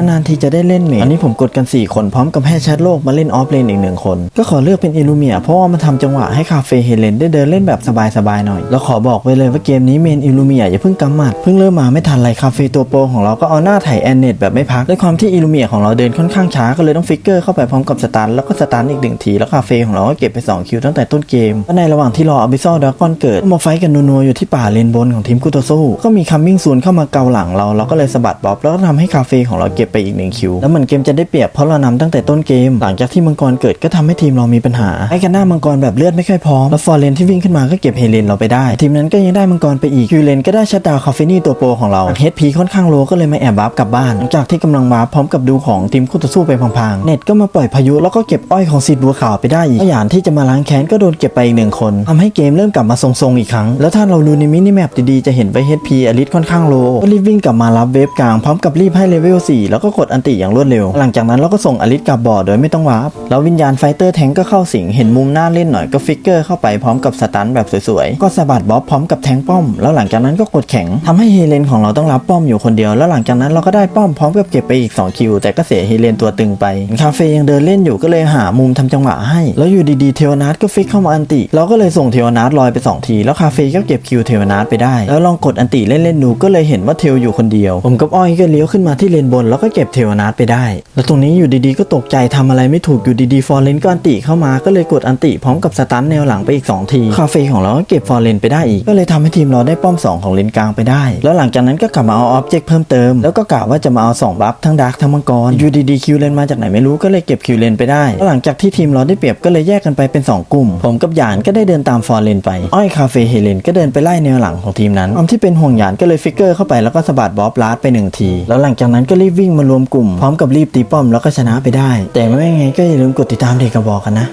นานทีจะได้เล่นเมจอันนี้ผมกดกัน 4 คนพร้อมกับแพทย์แชทโลกมาเล่นออฟเลนอีกหนึ่งคน ก็ขอเลือกเป็นอิลูเมียเพราะว่ามันทำจังหวะให้คาเฟ่เฮเลนได้เดินเล่นแบบสบายๆหน่อย แล้วขอบอกไว้เลยว่าเกมนี้เมนอิลูเมียอย่าเพิ่งกำหมัด เพิ่งเริ่มมาไม่ทันไรคาเฟ่ตัวโปรของเราก็เอาหน้าไถแอนเนตแบบไม่พักด้วยความที่อิลูเมียของเราเดินค่อนข้างช้าก็เลยต้องฟิกเกอร์เข้าไปพร้อมกับสตันแล้วก็สตันอีกหนึ่งทีแล้วคาเฟ่ของเราก็เก็บไปสองคิวตั้งแต่ต้นเกมและในระหว่างที่รออบิซอลดากอนเกิดมาไฟกันนัวๆอยู่ที่ป่าเลนบนของทีมกุโตโซก็มีคัมมิ่งซูนเข้ามาเกาหลังเราเราก็เลยสะบัดบ๊อบแล้วก็ทำให้คาเฟ่ของเราเกบไปอีกหนึ่งคิว แล้วเหมือนเกมจะได้เปรียบเพราะเรานำตั้งแต่ต้นเกม หลังจากที่มังกรเกิดก็ทำให้ทีมเรามีปัญหาไอ้กันหน้ามังกรแบบเลือดไม่ค่อยพร้อมแล้วฟอร์เรนที่วิ่งขึ้นมาก็เก็บเฮเลนเราไปได้ ทีมนั้นก็ยังได้มังกรไปอีกคิวเลนก็ได้ชัดดาวคาเฟนี่ตัวโปรของเราเฮดพีค่อนข้างโลก็เลยมาแอบบัฟกลับบ้าน หลังจากที่กำลังมาพร้อมกับดูของทีมคู่ต่อสู้ไปพังๆเน็ตก็มาปล่อยพายุแล้วก็เก็บอ้อยของซีดบัวขาวไปได้อีกหยานที่จะมาล้างแค้นก็โดนเก็บไปอีกหนึ่งคนทำให้เกมเริ่มกลับมาทรงๆอีกครั้ง แล้วถ้าเราดูในมินิแมปดีๆจะเห็นไว้ HP อลิสค่อนข้างโลก็รีบวิ่งกลับมารับเวฟกลางพร้อมกับรีบให้เลเวล4แล้วก็กดอันติอย่างรวดเร็ว หลังจากนั้นเราก็ส่งอลิสกลับบอร์ดโดยไม่ต้องวาร์ปแล้ววิญญาณไฟเตอร์แทงก็เข้าสิงเห็นมุมหน้าเล่นหน่อยก็ฟิกเกอร์เข้าไปพร้อมกับสตันแบบสวยๆก็สะบัดบ๊อบพร้อมกับแทงป้อม แล้วหลังจากนั้นก็กดแข็งทำให้เฮเลนของเราต้องรับป้อมอยู่คนเดียว แล้วหลังจากนั้นเราก็ได้ป้อมพร้อมกับเก็บไปอีก2คิวแต่ก็เสียเฮเลนตัวตึงไปคาเฟ่ยังเดินเล่นอยู่ก็เลยหามุมทำจังหวะให้ แล้วอยู่ดีๆเทวนาทก็ฟิกเข้ามาอันติเราก็เลยส่งเทวนาทลอยไปสองที แล้วคาเฟ่ก็เก็บคิวเทวนาทไปได้ แล้วลองกดอันติเล่นๆดูก็เลยเห็นว่าเทวอยู่คนเดียว ผมกับอ้อยก็เลี้ยวขึ้นมาที่เลนบนแล้วก็เก็บเทวนาทไปได้ แล้วตรงนี้อยู่ดีๆก็ตกใจทำอะไรไม่ถูกอยู่ดีๆฟอร์เรนก็อันติเข้ามาก็เลยกดอันติพร้อมกับสตันแนวหลังไปอีกสองที คาเฟ่ของเราก็เก็บฟอร์เรนไปได้อีก ก็เลยทำให้ทีมเราได้ป้อมสองของเลนกลางไปได้ แล้วหลังจากนั้นก็กลับมาเอาออบเจกต์เพิ่มเติม แล้วก็กะว่าจะมาเอาสองบัฟทั้งดาร์กทั้งมังกรอยู่ดีๆคิวเลนมาจากไหนไม่รู้ก็เลยเก็บคิวเลนไปได้หลังจากที่ทีมเราได้เปรียบก็เลยแยกกันไปเป็นสองกลุ่ม ผมกับหยานก็ได้เดินตามฟอร์เรนไปอ้อยคาเฟ่เฮเลนก็เดินไปไล่แนวหลังของทีมนั้นความที่เป็นห่วงหยานก็เลยฟิกเกอร์เข้าไปแล้วก็สะบัดบอบลาดไปหนึ่งทีแล้วหลังจากนั้นก็รีบวิ่งมารวมกลุ่มพร้อมกับรีบตีป้อมแล้วก็ชนะไปได้ แต่ไม่ไงก็อย่าลืมกดติดตามเด็กกระบอกกันนะ